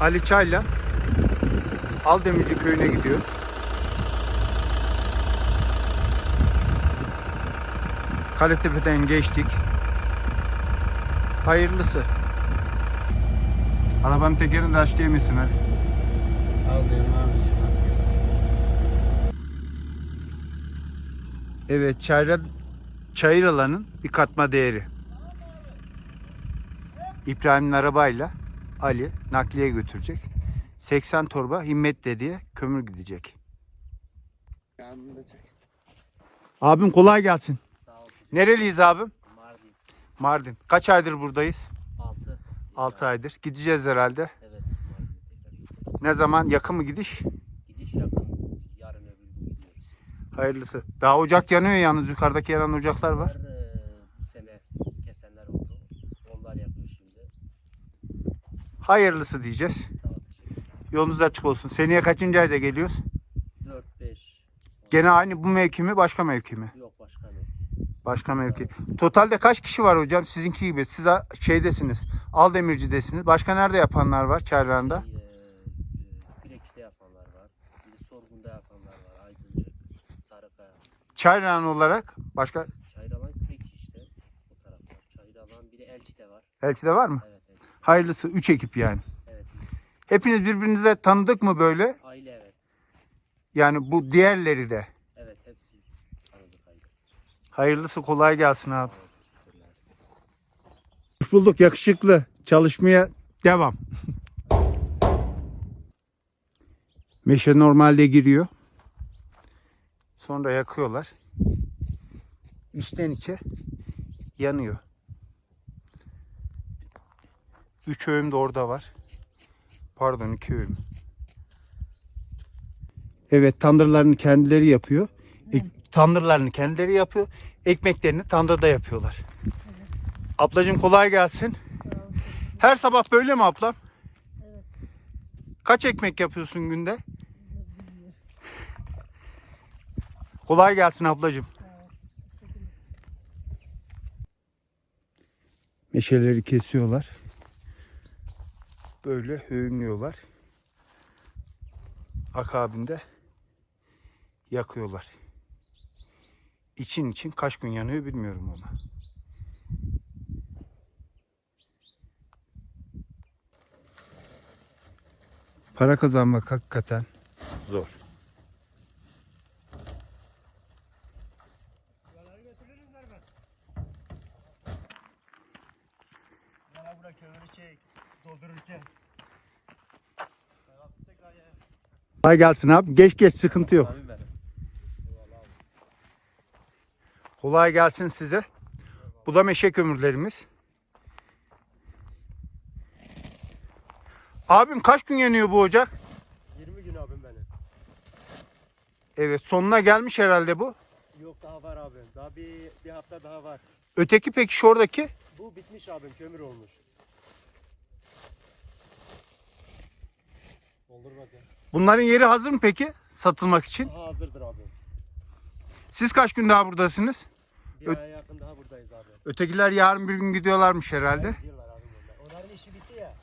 Ali Çay'la Aldemirci köyüne gidiyoruz. Kaletepe'den geçtik. Hayırlısı. Arabanın tekerini de aç diyemesin hadi. Sağ ol abi. Evet Çayra, Çayıralan'ın bir katma değeri. İbrahim'in arabayla Ali nakliye götürecek. 80 torba himmet dediye kömür gidecek. Abim kolay gelsin. Sağ ol. Nereliyiz abim? Mardin. Mardin. Kaç aydır buradayız? 6. 6 aydır. Gideceğiz herhalde. Evet. Ne zaman? Yakın mı gidiş? Gidiş yakın. Yarın öbür gün gidiyoruz. Hayırlısı. Daha ocak yanıyor yalnız. Yukarıdaki yanan ocaklar var. Bunlar, eee, bu sene kesenler oldu. Hayırlısı diyeceğiz. Yolunuz açık olsun. Seneye kaçıncı ayda geliyoruz? 4 5 Gene aynı bu mevki mi? Başka mevki mi? yok başka ne? Başka mevki. Totalde kaç kişi var hocam? Sizinki gibi. Siz şeydesiniz. Aldemirci'desiniz. Başka nerede yapanlar var Çayran'da? Şey, eee, eee, Kürekç'te yapanlar var. Bir Sorgun'da yapanlar var. Aydıncık, Sarıkaya. Çayran olarak başka Çayralan Kürek işte. O tarafta. Çayralan bir de Elçi'de var. elçide var mı? Evet. Hayırlısı. Üç ekip yani. Evet. Hepiniz birbirinize tanıdık mı böyle? Aile evet. Yani bu diğerleri de. Evet hepsi tanıdık aile. Hayırlısı kolay gelsin abi. Hoş bulduk yakışıklı. Çalışmaya devam. Meşe normalde giriyor. Sonra yakıyorlar. İçten içe yanıyor. Üç öğüm de orada var. Pardon iki öğüm. Evet tandırlarını kendileri yapıyor. Ek- tandırlarını kendileri yapıyor. Ekmeklerini tandırda yapıyorlar. Ablacığım kolay gelsin. Her sabah böyle mi ablam? Kaç ekmek yapıyorsun günde? Kolay gelsin ablacığım. Meşeleri kesiyorlar. Böyle höğümlüyorlar. Akabinde yakıyorlar. İçin için kaç gün yanıyor bilmiyorum ama. Para kazanmak hakikaten zor. Bana bırak kömürü çek. Doldururken. Kolay gelsin abi. Geç geç sıkıntı yok. Abim benim. Kolay gelsin size. Bu da meşe kömürlerimiz. Abim kaç gün yanıyor bu ocak? 20 gün abim benim. Evet sonuna gelmiş herhalde bu. Yok daha var abim. Daha bir, bir hafta daha var. Öteki peki şuradaki? Bu bitmiş abim. Kömür olmuş. Doldur bakayım. Bunların yeri hazır mı peki satılmak için? Daha hazırdır abim. Siz kaç gün daha buradasınız? Bir Ö- aya yakın daha buradayız abi. Ötekiler yarın bir gün gidiyorlarmış herhalde. Diyorlar abim onlar. Onların işi bitti ya.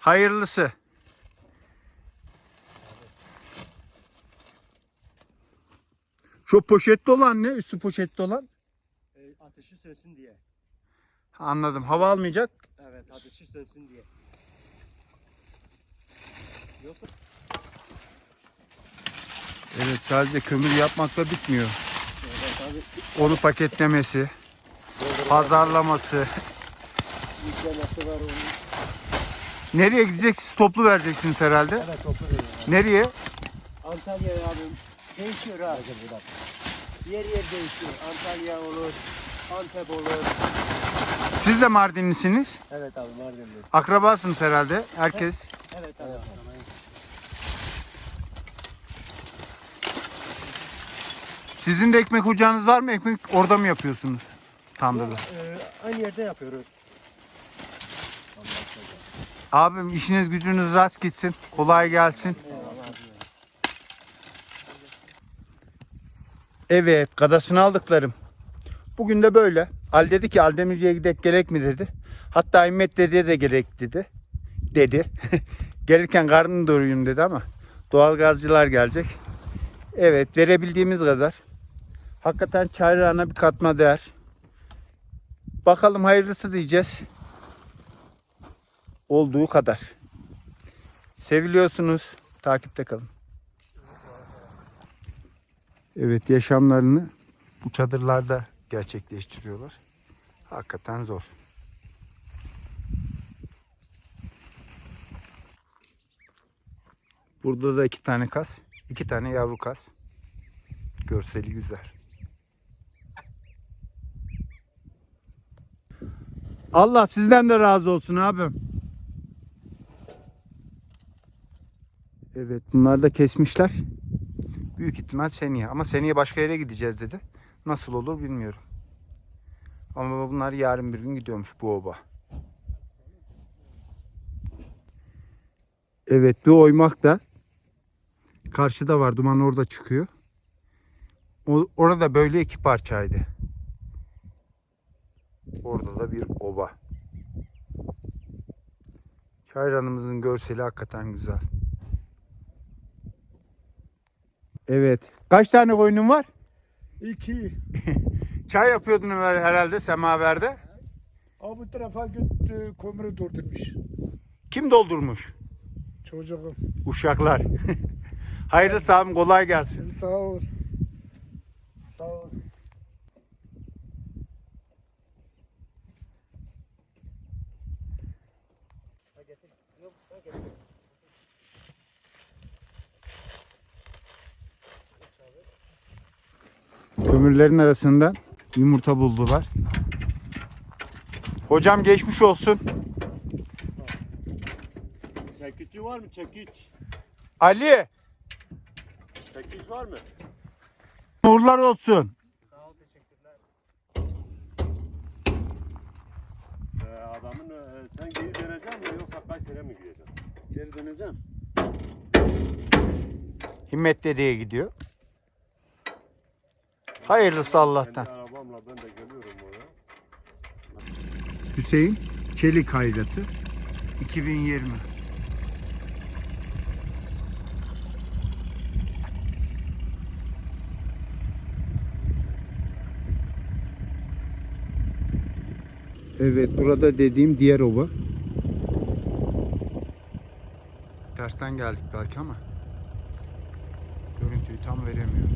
Hayırlısı. Şu poşetli olan ne? Üstü poşetli olan. E, ateşi sönsün diye. Anladım. Hava almayacak. Evet ateşi sönsün diye. Yoksa Evet sadece kömür yapmakla bitmiyor. evet abi Onu paketlemesi, pazarlaması. Nereye gideceksiniz? Toplu vereceksiniz herhalde. Evet toplu veriyor. Nereye? Antalya abim değişiyor ha. Yer yer değişiyor. Antalya olur, Antep olur. Siz de Mardinlisiniz. Evet abi Mardin'deyiz. Akrabasınız herhalde. Herkes. Evet abi. Sizin de ekmek ocağınız var mı? Ekmek orada mı yapıyorsunuz? Tandırda. Ee, aynı yerde yapıyoruz. Abim işiniz gücünüz rast gitsin. Kolay gelsin. Evet, kadasını aldıklarım. Bugün de böyle. Al dedi ki Aldemirci'ye gidek gerek mi dedi. Hatta İmmet dediye de gerek dedi. Dedi. Gelirken karnını doyurayım dedi ama doğalgazcılar gelecek. Evet verebildiğimiz kadar. Hakikaten çayrağına bir katma değer. Bakalım hayırlısı diyeceğiz. Olduğu kadar. Seviliyorsunuz. Takipte kalın. Evet yaşamlarını bu çadırlarda gerçekleştiriyorlar. Hakikaten zor. Burada da iki tane kas. iki tane yavru kas. Görseli güzel. Allah sizden de razı olsun abim. Evet bunlar da kesmişler. Büyük ihtimal seneye. Ama seneye başka yere gideceğiz dedi. Nasıl olur bilmiyorum. Ama bunlar yarın bir gün gidiyormuş bu oba. Evet bir oymak da karşıda var. Duman orada çıkıyor. O, orada böyle iki parçaydı. Orada da bir oba. Çayranımızın görseli hakikaten güzel. Evet. Kaç tane koyunun var? İki. Çay yapıyordun her- herhalde semaverde. Abi bu tarafa gitti kömürü doldurmuş. Kim doldurmuş? Çocuğum. Uşaklar. Hayırlı sağım kolay gelsin. Sağ ol. Sağ ol. Kömürlerin arasından yumurta buldular. Hocam geçmiş olsun. Çekici var mı çekiç? Ali, Çekiç var mı? uğurlar olsun. Sağ ol teşekkürler. Ee, adamın e, sen geri döneceksin mi yoksa Kayseri'ye mi gideceğiz? Geri döneceğim. Himmet dedeye gidiyor. Hayırlısı Allah'tan. Kendi arabamla ben de geliyorum oraya. Hüseyin Çelik Hayratı 2020. Evet burada dediğim diğer ova. Tersten geldik belki ama görüntüyü tam veremiyorum.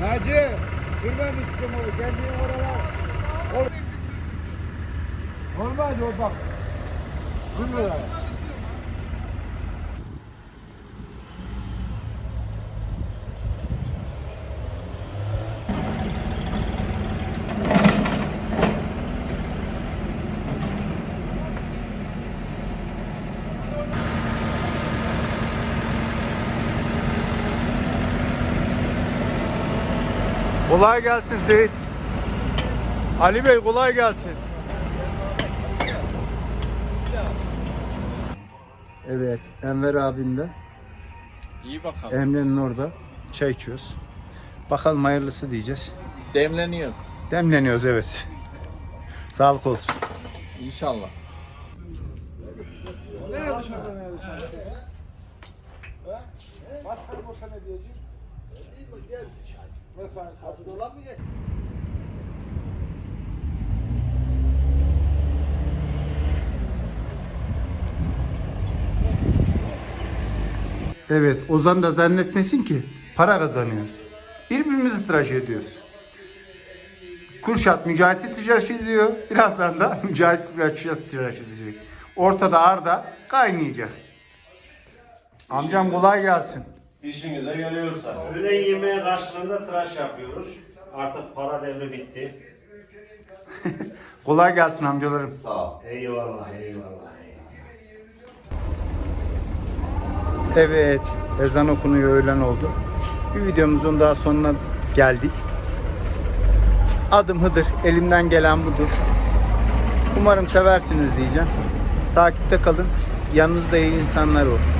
Hacı, durmamışsın o. Kendini oraya. Or Olmaz o bak. Durma. Kolay gelsin Seyit. Ali Bey kolay gelsin. Evet Enver abim de İyi bakalım. Emre'nin orada çay içiyoruz. Bakalım hayırlısı diyeceğiz. Demleniyoruz. Demleniyoruz evet. Sağlık olsun. İnşallah. Başkanım olsa ne diyecek? Mesela satın olan mı Evet Ozan da zannetmesin ki para kazanıyoruz. Birbirimizi tıraş ediyoruz. Kurşat Mücahit'i tıraş ediyor. Birazdan da Mücahit Kurşat tıraş edecek. Ortada Arda kaynayacak. Amcam kolay gelsin. İşinize geliyorsa. Öğlen yemeği karşılığında tıraş yapıyoruz. Artık para devri bitti. Kolay gelsin amcalarım. Sağ ol. Eyvallah, eyvallah. Evet, ezan okunuyor, öğlen oldu. Bir videomuzun daha sonuna geldik. Adım Hıdır, elimden gelen budur. Umarım seversiniz diyeceğim. Takipte kalın, yanınızda iyi insanlar olsun.